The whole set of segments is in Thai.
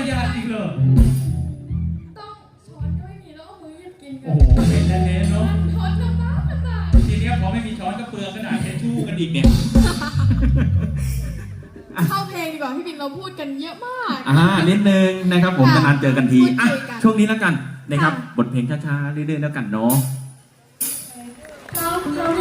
ประหยัดอีกเหรอต้องช้อนก็ไม่มีแล้วเอามือหยิบกินกัโอ้โหเป็นแท้ๆเนาะ มันทนลำบากลำบากทีเนี้ยพอไม่มีช้อนก็เปลืองกระดาษเช็ดชู่กันอีกเนี่ย เข้าเพลงดีกว่าพี่บินเราพูดกันเยอะมาก อ่านิดนึงนะครับผมค่ะนานๆเจอกันทีพูดคุยอะกันช่วงนี้แล้วกันนะครับ ค่ะ บทเพลงช้าๆเรื่อยๆแล้วกันเนาะพร้อมพร้อ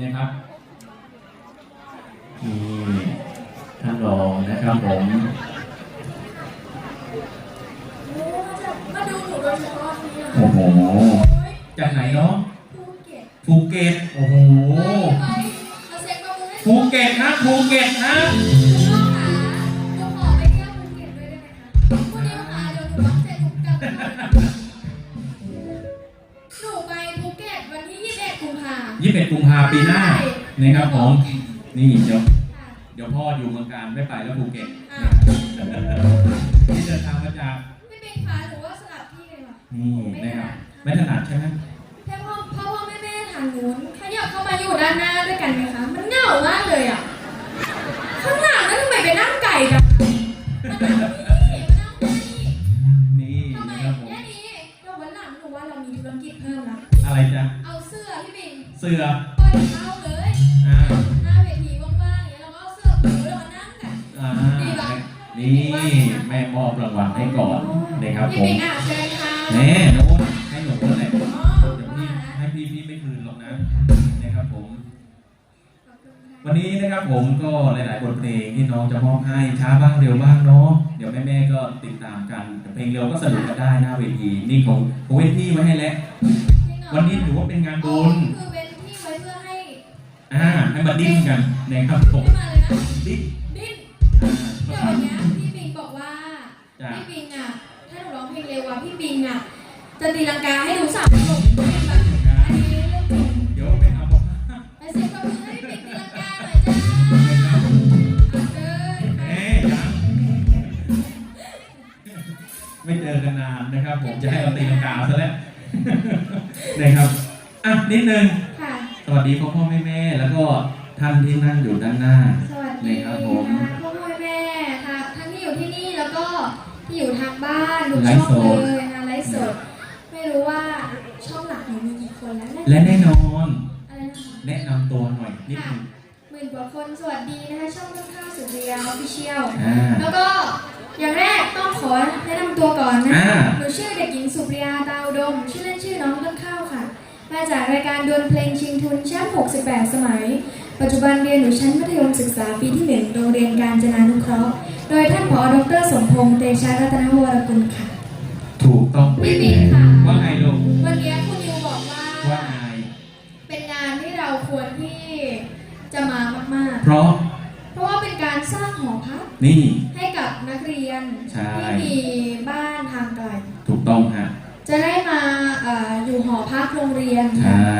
นะครับนี่ท่านรองนะครับผมโอ้มาดูหนูโดยเฉพาะทีอะโอ้โหโอ้ยจากไหนเนาะภูเก็ตภูเก็ตโอ้โหไปไปขอเสียงปรบมือให้ภูเก็ตนะภูเก็ตนะ ยี่สิบเอ็ดกุมภาปีหน้านะครับผมนี่เดี๋ยวค่ะเดี๋ยวพ่ออยู่เมืองการไม่ไปแล้วภูเก็ตอะนี่เดินทางมาจากพี่ปิงคะหนูว่าสลับที่เลยว่ะนี่นะครับไม่ถนัดใช่ไหมแค่พ่อพ่อพ่อแม่แม่ทางนู้นขยับเข้ามาอยู่ด้านหน้าด้วยกันไหมคะมันเหงามากเลยอะข้างหลังนั่นทำไมไปนั่งไก่กันมานั่งนี่มานั่งนี่นี่ทำไมนะครับผมแค่นี้เราวันหลังหนูว่าเรามีธุรกิจเพิ่มละอะไรจ๊ะเอาเสื้อพี่ปิงเสือปล่อยเข้าเลยอ่าหน้าเวทีว่างๆอย่างเงี้ยเราก็เอาเสื้อปูแล้วมานั่งกันอ่านี่แม่มอบรางวัลให้ก่อนนะครับผพี่มปิงอะเชิญค่ะแน่โน้ตให้หนูนั่นแหละอ๋อเดี๋ยวพี่ว่านะให้พี่พี่ไม่คืนหรอกนะนะครับผมขอบคุณค่ะวันนี้นะครับผมก็หลาย ๆ บทเพลงที่น้องจะมอบให้ช้าบ้างเร็วบ้างเนาะเดี๋ยวแม่ๆก็ติดตามกันแต่เพลงเร็วก็สนุกกันได้หน้าเวทีนี่ของของเวทีไว้ให้แล้วจริงเหรอวันนี้ถือว่าเป็นงานบุญ อ่าให้มาดิ้นกันนะครับผมไม่มาเลยนะดิ้นดิ้นอ่าเดี๋ยววันเนี้ยพี่ปิงบอกว่าจ้ะพี่ปิงอะถ้าหนูร้องเพลงเร็วอะพี่ปิงอะจะตีลังกาให้หนูสามรอบแบบอันนี้เรื่องจริงเดี๋ยวเป็นอัลบั้มไปเสียงปรบมือให้พี่ปิงตีลังกาหน่อยจ้าเอาเลยเอ๊ยยังไม่เจอกันนานนะครับ ผมจะให้เราตีลังกาซะแล้วนะครับอะนิดนึงค่ะ สวัสดีพ่อพ่อแม่แม่แล้วก็ ท่านที่นั่งอยู่ด้านหน้า สวัสดีครับผมนะคะพ่อพ่อแม่ค่ะทั้งที่อยู่ที่นี่แล้วก็ที่อยู่ทางบ้านทุกไลช่ฟ์องสดเลยนะคะไลฟ์สดไม่รู้ว่าช่องหลักหนูมีกี่คนแล้วนะและแน่นอน อะไรนะคะแนะนำตัวหน่อยนิดนึงหมื่นกว่าคนสวัสดีนะคะช่องต้นข้าวสุริยาออฟฟิเชียลอ่า แล้วก็อย่างแรกต้องขอแนะนำตัวก่อนนะอ่า หนูชื่อเด็กหญิงสุปริยาดาวดม ชื่อเล่นชื่อน้องต้นข้าวค่ะ มาจากรายการดวลเพลงชิงทุนแชมป์68 สมัย ปัจจุบันเรียนอยู่ชั้นมัธยมศึกษาปีที่ 1 โรงเรียนการจนานุเคราะห์ โดยท่านผอดรสมพงษ์เตชะรัตนวรกุลค่ะ ถูกต้องพี่บิ๊กค่ะ ว่าไงลูกวันนี้คุณนิวบอกว่า ว่าไง เป็นงานที่เราควรที่จะมามากเพราะๆเพราะว่าเป็นการสร้างหอพักนี่ ให้กับนักเรียนใช่ ที่มีบ้านทางไกล ถูกต้องฮะ จะได้มาเอออยู่หอพักโรงเรียน ใช่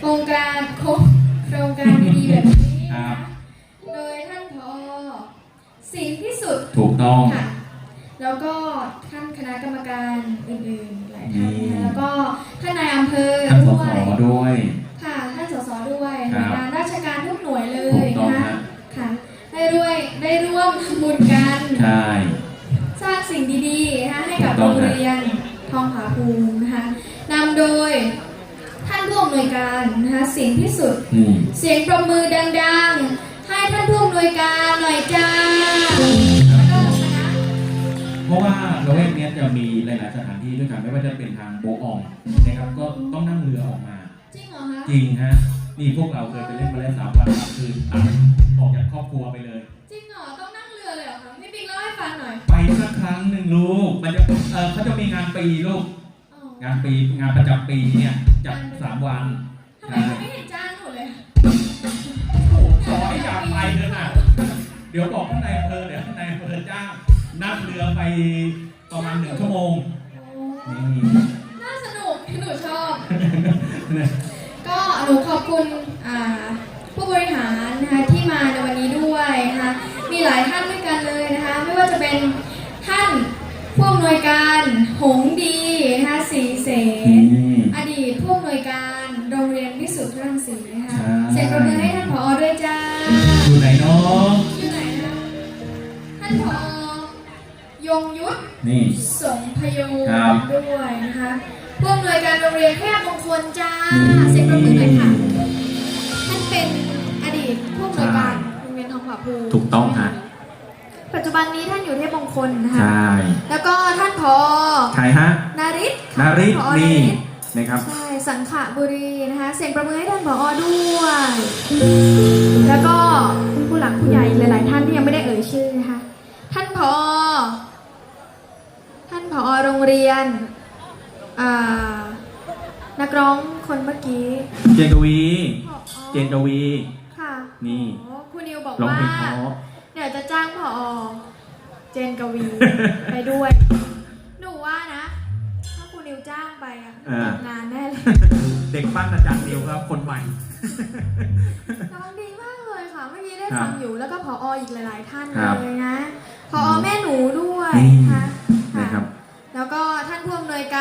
โครงการโครงโครง ต้อง ค่ะแล้วก็ท่านคณะกรรมการอื่นๆหลายท่านนี่นะแล้วก็ท่านนายอำเภอท่านสด้สวยด้วย ค่ะท่านสสด้วยหครัน่วยบงานราชการทุกหน่วยเลถูยกต้องนะฮะ ค่ะได้ด้วยได้ร่วมทำบุญกัน ใช่ สร้างสิ่งดีๆนะคะให้กับถูกต้โรองงฮะเรียนทองผาภูมินะคะนำโดยท่านผู้อำนวยการนะคะเสียงที่สุดนี่เสียงปรบมือดังๆ ให้ท่านผู้อำนวยการหน่อยจ้าแล้วก็คณะ เพราะว่าเราเวกเนี้ยจะมีหลาย ๆ สถานที่ด้วยกันไม่ว่าจะเป็นทางโบอองนะครับ ก็ต้องนั่งเรือออกมา จริงเหรอคะจริงฮะนี่พวกเราเคยไปเล่นมาแล้วสามวันสามคืนตัดออกจากครอบครัวรัวไปเลย จริงเหรอต้องนั่งเรือเลยเหรอคะพี่บิ๊กเล่าให้ฟังหน่อยไปสักครั้งหนึ่งลูกมันจะเออเขาจะมีงานปีลูกอ๋องานปีงานประจำปีเนี่ยจัดสามวันทำไมเขาไม่เห็นจ้างหนูเลย โอ้ขอให้อยากไปเถอะนะเดี๋ยวบอกข้างในอำเภอเดี๋ยวข้างในอำเภอจ้าง นั่งเรือไปประมาณหนึ่งชั่วโมงโอ้นี่น่าสนุกหนูชอบ ก็หนูขอบคุณอ่าผู้บริหารนะคะที่มาในวันนี้ด้วยนะคะมีหลายท่านด้วยกันเลยนะคะไม่ว่าจะเป็นท่านผู้อำนวยการหงดีนะคะสีเสนอดีตผู้อำนวยการโรงเรียนวิสุทธิรังสีนะคะใช่เสียงปรบมือให้ท่าน นี่สงพยงครับด้วยนะคะผู้อำนวยการโรงเรียนแพทย์มงคลจ้านี่เสียงปรบมือหน่อยค่ะท่านเป็นอดีตผู้อำนวยการโรงเรียนทองผาภูมิถูกต้องฮะปัจจุบันนี้ท่านอยู่เทพมงคลนะคะใช่แล้วก็ท่านผอใครฮะนาริศนาริศผอนี่นาริศนะครับใช่สังขบุรีนะคะเสียงประมือให้ท่านผอด้วย แล้วก็ผู้หลักผู้ใหญ่หลาย ๆ ท่านที่ยังไม่ได้เอ่ยชื่อนะคะท่านผอท่านผอ โรงเรียนอ่านักร้องคนเมื่อกี้เจนกวีผอเจนกวี ค่ะนี่โอ้คุณนิวบอกร้องว่าเพลงเพราะ เดี๋ยวจะจ้างผอเจนกวี ไปด้วย หนูว่านะ ถ้าคุณนิวจ้างไปอะอ่าตกงานแน่เลยเด็กปั้นอาจารย์นิวครับคนใหม่ น้องดีมากเลยค่ะเมื่อกี้ได้ครัฟับงอยู่แล้วก็พออีกหลาย ๆ ท่านครับเลยนะพอแม่หนูด้วยนี่นะคะ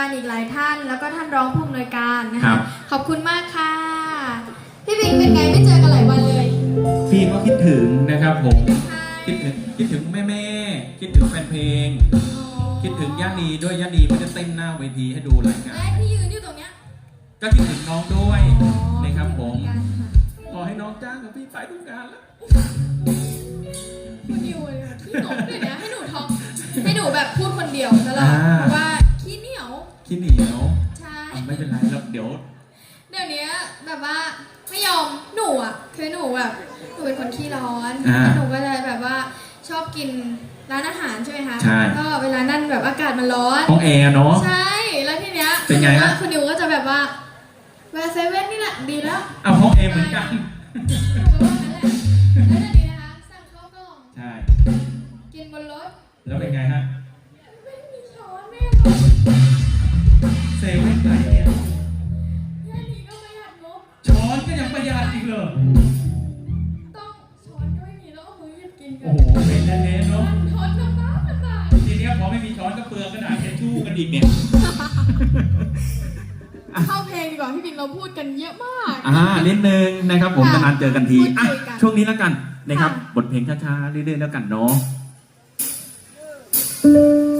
การอีกหลายท่าน แล้วก็ท่านรองผู้อำนวยการนะครัคะบ ขอบคุณมากค่ะ พี่บิงเป็นไงไม่เจอกันหลายวันเลยพี่ก็คิดถึงนะครับผมใช่คิดถึงคิดถึงแม่แม่ๆคิดถึงแฟนเพลง คิดถึงย่านีด้วยย่านีไม่ได้เต้นหน้าเวทีให้ดูรายกาและรที่ยืนอยู่ตรงเนี้ยก็คิดถึงน้องด้วยอ๋อนะครับผมเหอนกันค่ะขอให้น้องจ้างกับพี่ไปทุกงานแล้วคุณนิวเลยค่ะขี้หนกเลยนะให้หนูท้องให้หนูแบบพูดคนเดียวตลอดอ่าเพราะว่า ขี้เหนียวคิดเหนียวใช่ อะไม่เป็นไรแล้วเดี๋ยว เดี๋ยวนี้แบบว่าไม่ยอมหนูอะคือหนูแบบหนูเป็นคนขี้ร้อนอ่าแล้วหนูก็เลยแบบว่าชอบกินร้านอาหารใช่ไหมคะใช่ ก็เวลานั่นแบบอากาศมันร้อน ห้องแอร์เนาะ ใช่แล้วทีเนี้ยเป็นไงฮะ คุณนิวก็จะแบบว่าแวร์เซเว่นนี่แหละดีแล้วเอาห้องแอร์เหมือนกัน หนูก็ว่างั้นแหละแล้วเดี๋ยวนี้นะคะสั่งข้าวกล่องใช่ กินบนรถแล้วเป็นไงฮะ ซเว่นไหนเนี่ยแค่นี้ก็ประหยัดงบช้อนก็ยังประหยัดอีกเหรอ ต้องช้อนก็ไม่มีแล้วเอามือหยิบกินกัโอ้โห เป็นแน่ๆเนาะช้อนน้ำตาลน้ำตาลทีเนี้ยพอไม่มีช้อนก็เปลือกกระดาษเช็ดชู่กันอีกเนี่ยเข้าเพลงดีกว่าพี่บินเราพูดกันเยอะมาก อ่านิดนึงนะครับ ผมค่ะนานๆเจอกันทีพูดอะคุยกันช่วงนี้แล้วกันนะครับ ค่ะ บทเพลงช้าๆเรื่อยๆแล้วกันเนาะหนึ่ง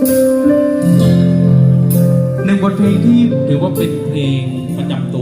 บทเพลงที่ถือว่าเป็นเพลงประจำ